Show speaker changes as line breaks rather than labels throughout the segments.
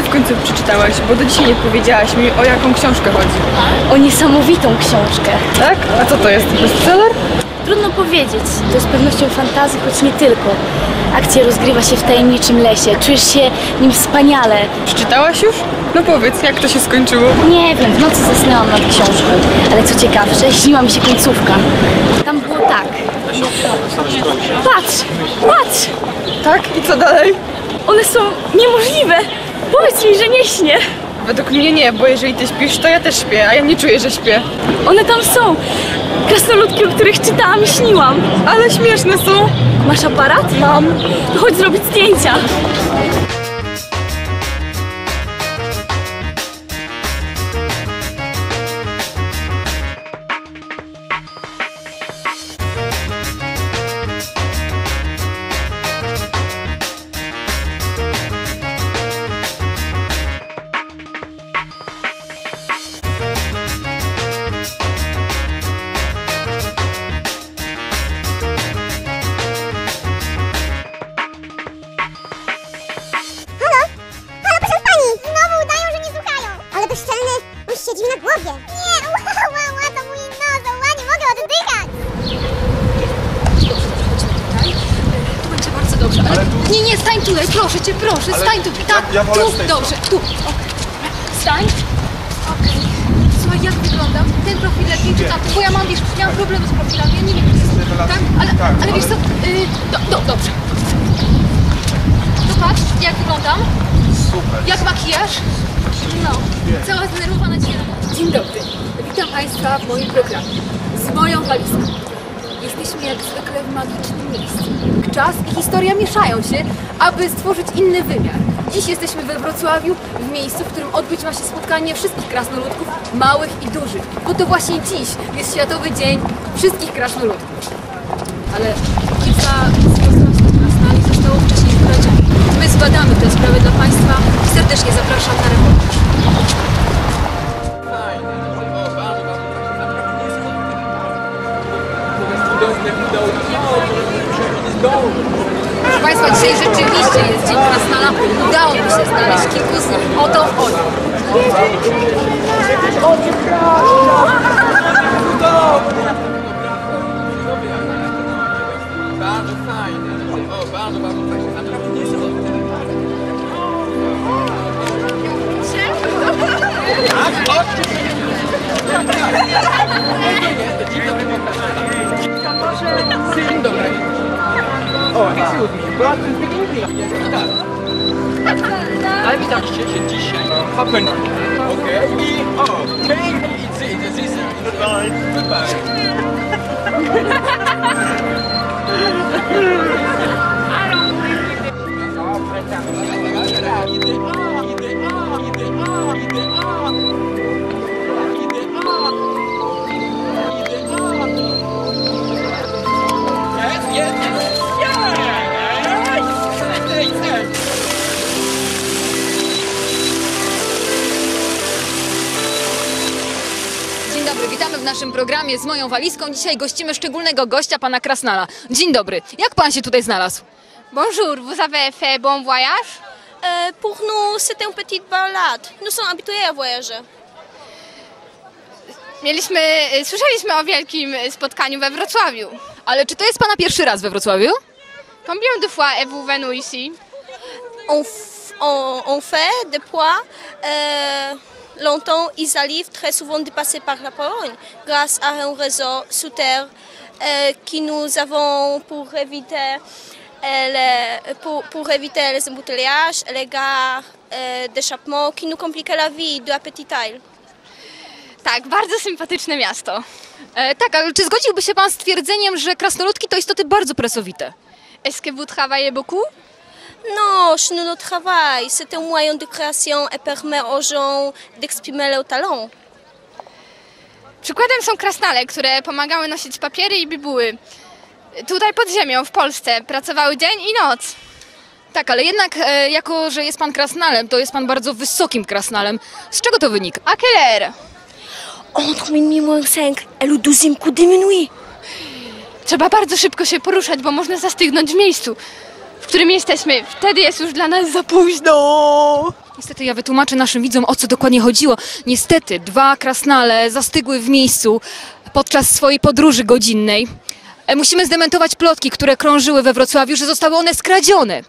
Ty w końcu przeczytałaś? Bo do dzisiaj nie powiedziałaś mi, o jaką książkę chodzi.
O niesamowitą książkę.
Tak? A co to jest? Bestseller?
Trudno powiedzieć. To z pewnością fantazy, choć nie tylko. Akcja rozgrywa się w tajemniczym lesie. Czujesz się nim wspaniale.
Przeczytałaś już? No powiedz, jak to się skończyło?
Nie wiem, w nocy zasnęłam nad książką. Ale co ciekawsze, śniła mi się końcówka. Tam było tak. Patrz! Patrz!
Tak? I co dalej?
One są niemożliwe! Powiedz mi, że nie śnię!
Według mnie nie, bo jeżeli ty śpisz, to ja też śpię, a ja nie czuję, że śpię.
One tam są! Krasnoludki, o których czytałam i śniłam.
Ale śmieszne są.
Masz aparat? Mam. To chodź zrobić zdjęcia.
Tutaj, proszę cię, proszę, stań tu, tak,
ja wolę
tu, dobrze, tu, dobra, stań, okej. Słuchaj, jak wyglądam? Ten profil lepiej czy tamten? Bo ja mam, wiesz, miałam problemy z profilami, ja nie wiem, tak? Ale,
Tak,
ale wiesz co, y, do, do, dobrze. Patrz, jak wyglądam,
Super.
jak makijaż, no, cała zdenerwowana dzisiaj. Dzień dobry, witam Państwa w moim programie, z moją walizką. Jesteśmy jak zwykle w magicznym miejscu. Czas i historia mieszają się, aby stworzyć inny wymiar. Dziś jesteśmy we Wrocławiu, w miejscu, w którym odbyć ma się spotkanie wszystkich krasnoludków, małych i dużych. Bo to właśnie dziś jest Światowy Dzień Wszystkich Krasnoludków. Ale kilka z krasnali zostało wcześniej wprowadzonych. My zbadamy tę sprawę dla Państwa i serdecznie zapraszam na reportaż. Proszę Państwa, dzisiaj rzeczywiście jest Dzień Krasnala. Udało mi się znaleźć kilku z nich. Oto oni.
Bardzo fajnie. O, bardzo, bardzo fajnie. Dzień dobry. O, excuse me. You speak English. Tak. Ale witaliście się dzisiaj. Happen. Okay. I, o, okay.
Naszym programie z moją walizką. Dzisiaj gościmy szczególnego gościa, pana Krasnala. Dzień dobry, jak pan się tutaj znalazł?
Bonjour, vous avez fait bon voyage Euh, Pour nous, c'était une petite balade. Nous sommes habitués à voyager.
Mieliśmy, y, słyszeliśmy o wielkim y, spotkaniu we Wrocławiu.
Ale czy to jest pana pierwszy raz we Wrocławiu?
Combien de fois êtes-vous venu ici
On, on, on fait des poids. Euh, longtemps, ils arrivent très souvent de passer par la Pologne grâce à un réseau sous terre euh, qui nous avons pour éviter, euh, les, pour, pour éviter les embouteillages, les gares euh, d'échappement qui nous compliquent la vie de la petite taille.
Tak, bardzo sympatyczne miasto.
E, tak, ale czy zgodziłby się pan z twierdzeniem, że krasnoludki to istoty bardzo pracowite?
Est-ce que vous travaillez beaucoup
Non, je ne le travaille. C'est un moyen de création et permet aux gens d'exprimer leurs talents.
Przykładem są krasnale, które pomagały nosić papiery i bibuły. Tutaj pod ziemią, w Polsce, pracowały dzień i noc.
Tak, ale jednak e, jako, że jest pan krasnalem, to jest pan bardzo wysokim krasnalem. Z czego to wynika?
A quelle heure
Entre minuit moins 5 et le douzième coup de minuit.
Trzeba bardzo szybko się poruszać, bo można zastygnąć w miejscu, którym jesteśmy. Wtedy jest już dla nas za późno.
Niestety ja wytłumaczę naszym widzom, o co dokładnie chodziło. Niestety dwa krasnale zastygły w miejscu podczas swojej podróży godzinnej. E, Musimy zdementować plotki, które krążyły we Wrocławiu, że zostały one skradzione.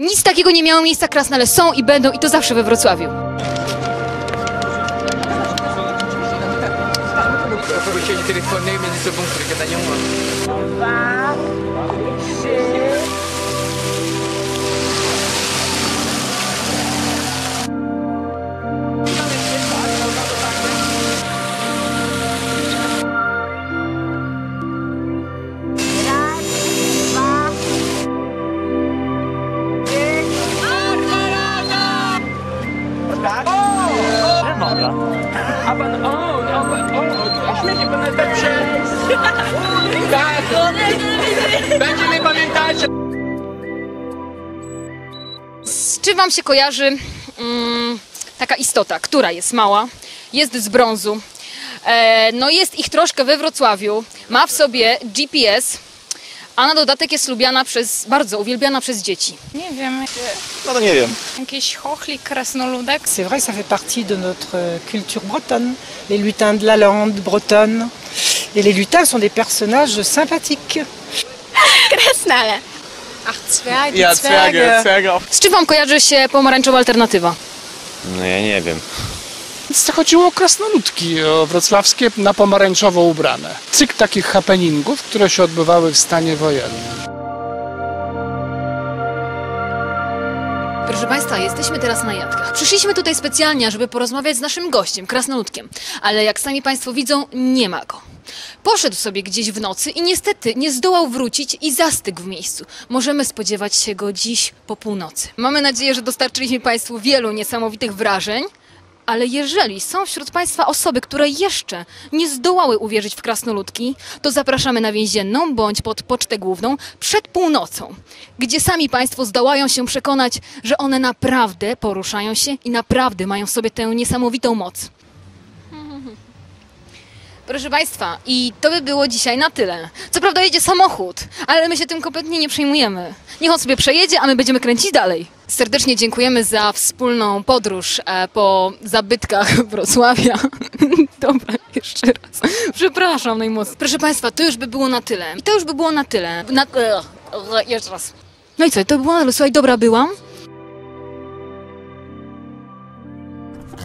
Nic takiego nie miało miejsca, krasnale są i będą i to zawsze we Wrocławiu.
Między sobą, które gadają. A pan, o, o, pan, o, śmiesznie, pan tak prze... Tak, będziemy pamiętać.
Z czym Wam się kojarzy mm, taka istota, która jest mała, jest z brązu, e, no jest ich troszkę we Wrocławiu, ma w sobie GPS, a na dodatek jest lubiana przez, bardzo uwielbiana przez dzieci.
Nie wiem,
No to nie wiem.
jakiś chochlik, krasnoludek.
C'est vrai, ça fait partie de notre euh, culture bretonne. Les lutins de la lande bretonne. Et les lutins sont des personnages sympathiques.
Krasnale.
Ach, Zwerge,
Ja, Zwerge, Zwerge.
Z czym Wam kojarzy się pomarańczowa alternatywa?
No ja nie wiem.
Więc chodziło o krasnoludki wrocławskie na pomarańczowo ubrane. Cykl takich happeningów, które się odbywały w stanie wojennym.
Proszę Państwa, jesteśmy teraz na Jadkach. Przyszliśmy tutaj specjalnie, żeby porozmawiać z naszym gościem, krasnoludkiem. Ale jak sami Państwo widzą, nie ma go. Poszedł sobie gdzieś w nocy i niestety nie zdołał wrócić i zastygł w miejscu. Możemy spodziewać się go dziś po północy. Mamy nadzieję, że dostarczyliśmy Państwu wielu niesamowitych wrażeń. Ale jeżeli są wśród Państwa osoby, które jeszcze nie zdołały uwierzyć w krasnoludki, to zapraszamy na więzienną bądź pod pocztę główną przed północą, gdzie sami Państwo zdołają się przekonać, że one naprawdę poruszają się i naprawdę mają w sobie tę niesamowitą moc. Proszę Państwa, i to by było dzisiaj na tyle. Co prawda jedzie samochód, ale my się tym kompletnie nie przejmujemy. Niech on sobie przejedzie, a my będziemy kręcić dalej. Serdecznie dziękujemy za wspólną podróż e, po zabytkach Wrocławia. Dobra, jeszcze raz. Przepraszam najmocniej. Proszę Państwa, to już by było na tyle. I to już by było na tyle. Na... e, Jeszcze raz. No i co, to by było na tyle. Słuchaj, dobra byłam.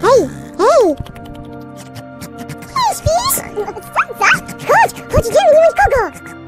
Hej, hej! Hej, śpisz? Co, co? Chodź, chodź, idziemy, nie ma!